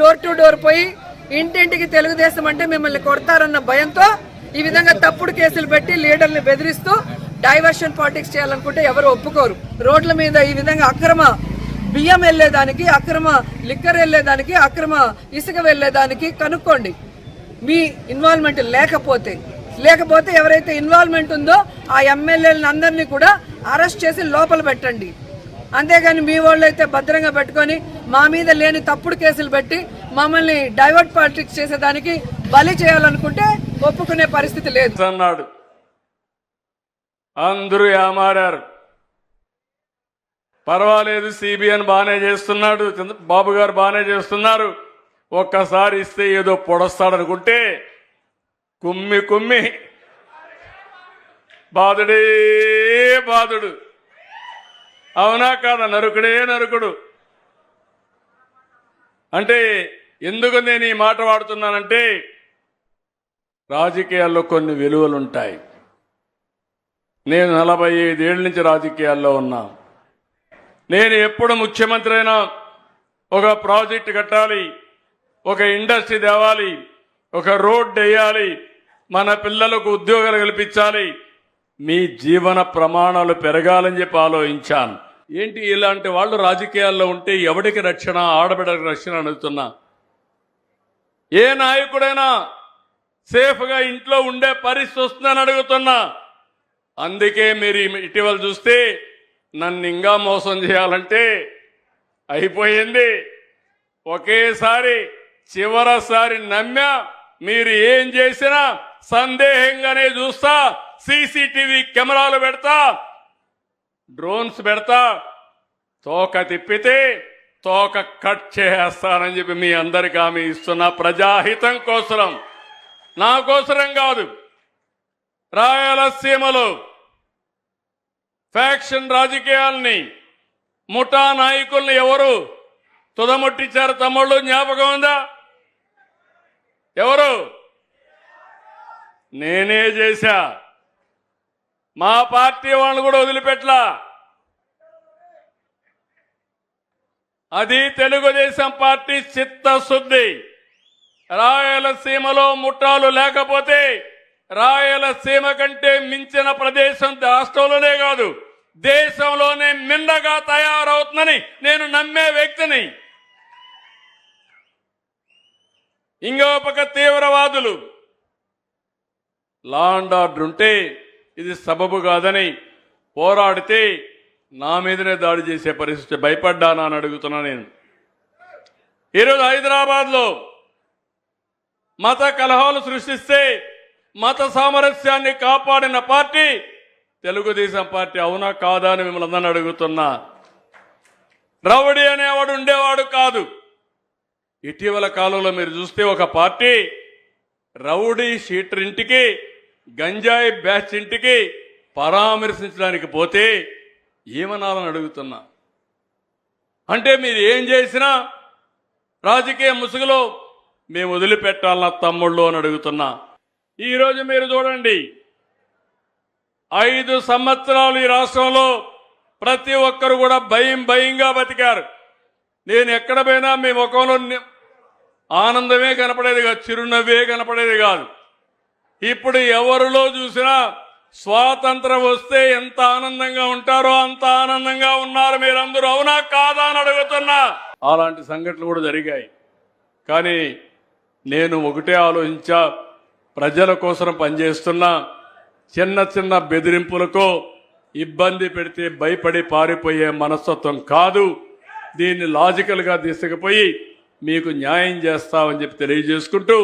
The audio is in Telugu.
డోర్ టు డోర్ పోయి ఇంటింటికి తెలుగుదేశం అంటే మిమ్మల్ని కొడతారన్న భయంతో ఈ విధంగా తప్పుడు కేసులు పెట్టి లీడర్ని బెదిరిస్తూ డైవర్షన్ పాలిటిక్స్ చేయాలనుకుంటే ఎవరు ఒప్పుకోరు. రోడ్ల మీద ఈ విధంగా అక్రమ బియ్యం వెళ్ళేదానికి అక్రమ లిక్కర్ వెళ్ళేదానికి అక్రమ ఇసుక వెళ్ళేదానికి కనుక్కోండి. మీ ఇన్వాల్వ్మెంట్ లేకపోతే. లేకపోతే ఎవరైతే ఇన్వాల్వ్మెంట్ ఉందో ఆ ఎమ్మెల్యేలను అందరినీ కూడా అరెస్ట్ చేసి లోపల పెట్టండి. అంతేగాని మీ వాళ్ళు అయితే భద్రంగా పెట్టుకొని మా మీద లేని తప్పుడు కేసులు పెట్టి మమ్మల్ని డైవర్ట్ పాలిటిక్స్ చేసేదానికి బలి చేయాలనుకుంటే ఒప్పుకునే పరిస్థితి లేదు. అన్నాడు. అందరూ ఏమారారు. పర్వాలేదు సిబిఎన్ బాగానే చేస్తున్నాడు. చంద్ర- బాబు గారు బాగానే చేస్తున్నారు. ఒక్కసారి ఇస్తే ఏదో పొడస్తాడనుకుంటే కుమ్మి కుమ్మి బాధుడే బాధుడు. అవునా కాదా? నరుకుడే నరుకుడు. అంటే ఎందుకు నేను ఈ మాట వాడుతున్నానంటే రాజకీయాల్లో కొన్ని విలువలు ఉంటాయి నేను నలభై ఐదేళ్ళ నుంచి రాజకీయాల్లో ఉన్నా. నేను ఎప్పుడు ముఖ్యమంత్రి అయినా ఒక ప్రాజెక్ట్ కట్టాలి ఒక ఇండస్ట్రీ తేవాలి ఒక రోడ్ వేయాలి మన పిల్లలకు ఉద్యోగాలు కల్పించాలి మీ జీవన ప్రమాణాలు పెరగాలని చెప్పి ఆలోచించాను. ఏంటి ఇలాంటి వాళ్ళు రాజకీయాల్లో ఉంటే ఎవడికి రక్షణ ఆడబిడ్డకి రక్షణ అడుగుతున్నా? ఏ నాయకుడైనా సేఫ్గా ఇంట్లో ఉండే పరిస్థితి వస్తుందని అడుగుతున్నా. అందుకే మీరు ఇటీవల చూస్తే నన్ను ఇంకా మోసం చేయాలంటే అయిపోయింది. ఒకేసారి చివరసారి నమ్మా మీరు ఏం చేసినా సందేహంగానే చూస్తా సీసీటీవీ కెమెరాలు పెడతా డ్రోన్స్ పెడతా తోక తిప్పితే తోక కట్ చేస్తానని చెప్పి మీ అందరికి హామీ ఇస్తున్నా ప్రజాహితం కోసరం. నా కోసరం కాదు రాయలసీమలో ఫ్యాక్షన్ రాజకీయాల్ని ముఠా నాయకుల్ని ఎవరు తుదముట్టించారు తమ్ముళ్ళు జ్ఞాపకం ఉందా? ఎవరు? నేనే చేశా. మా పార్టీ వాళ్ళని కూడా వదిలిపెట్టలా. అది తెలుగుదేశం పార్టీ చిత్తశుద్ధి. రాయలసీమలో ముఠాలు లేకపోతే రాయలసీమ కంటే మించిన ప్రదేశం రాష్ట్రంలోనే కాదు దేశంలోనే మిండగా తయారవుతుందని నేను నమ్మే వ్యక్తిని. ఇంకో పక్క తీవ్రవాదులు. లా అండ్ ఆర్డర్ ఉంటే ఇది సబబు కాదని పోరాడితే నా మీదనే దాడి చేసే పరిస్థితి భయపడ్డానా అని అడుగుతున్నా నేను. ఈరోజు హైదరాబాద్లో మత కలహాలు సృష్టిస్తే మత సామరస్యాన్ని కాపాడిన పార్టీ తెలుగుదేశం పార్టీ అవునా కాదా అని మిమ్మల్ని అందరిని అడుగుతున్నా. రౌడీ అనేవాడు ఉండేవాడు కాదు. ఇటీవల కాలంలో మీరు చూస్తే ఒక పార్టీ రౌడీ షీటర్ ఇంటికి గంజాయి బ్యాచ్ ఇంటికి పరామర్శించడానికి పోతే ఏమనాలని అడుగుతున్నా? అంటే మీరు ఏం చేసినా రాజకీయ ముసుగులో మేము వదిలిపెట్టాలన్న తమ్ముళ్ళు అని అడుగుతున్నా. ఈరోజు మీరు చూడండి ఐదు సంవత్సరాలు ఈ రాష్ట్రంలో ప్రతి ఒక్కరు కూడా భయం భయంగా బతికారు. నేను ఎక్కడ పోయినా మీ ముఖంలో ఆనందమే కనపడేది కాదు చిరునవ్వే కనపడేది కాదు. ఇప్పుడు ఎవరిలో చూసినా స్వాతంత్రం వస్తే ఎంత ఆనందంగా ఉంటారో అంత ఆనందంగా ఉన్నారు మీరందరూ. అవునా కాదా అని అడుగుతున్నా. అలాంటి సంఘటనలు కూడా జరిగాయి. కానీ నేను ఒకటే ఆలోచించా ప్రజల కోసం పనిచేస్తున్నా చిన్న చిన్న బెదిరింపులకో ఇబ్బంది పెడితే భయపడి పారిపోయే మనస్తత్వం కాదు. దీన్ని లాజికల్గా తీసుకుపోయి మీకు న్యాయం చేస్తామని చెప్పి తెలియజేసుకుంటూ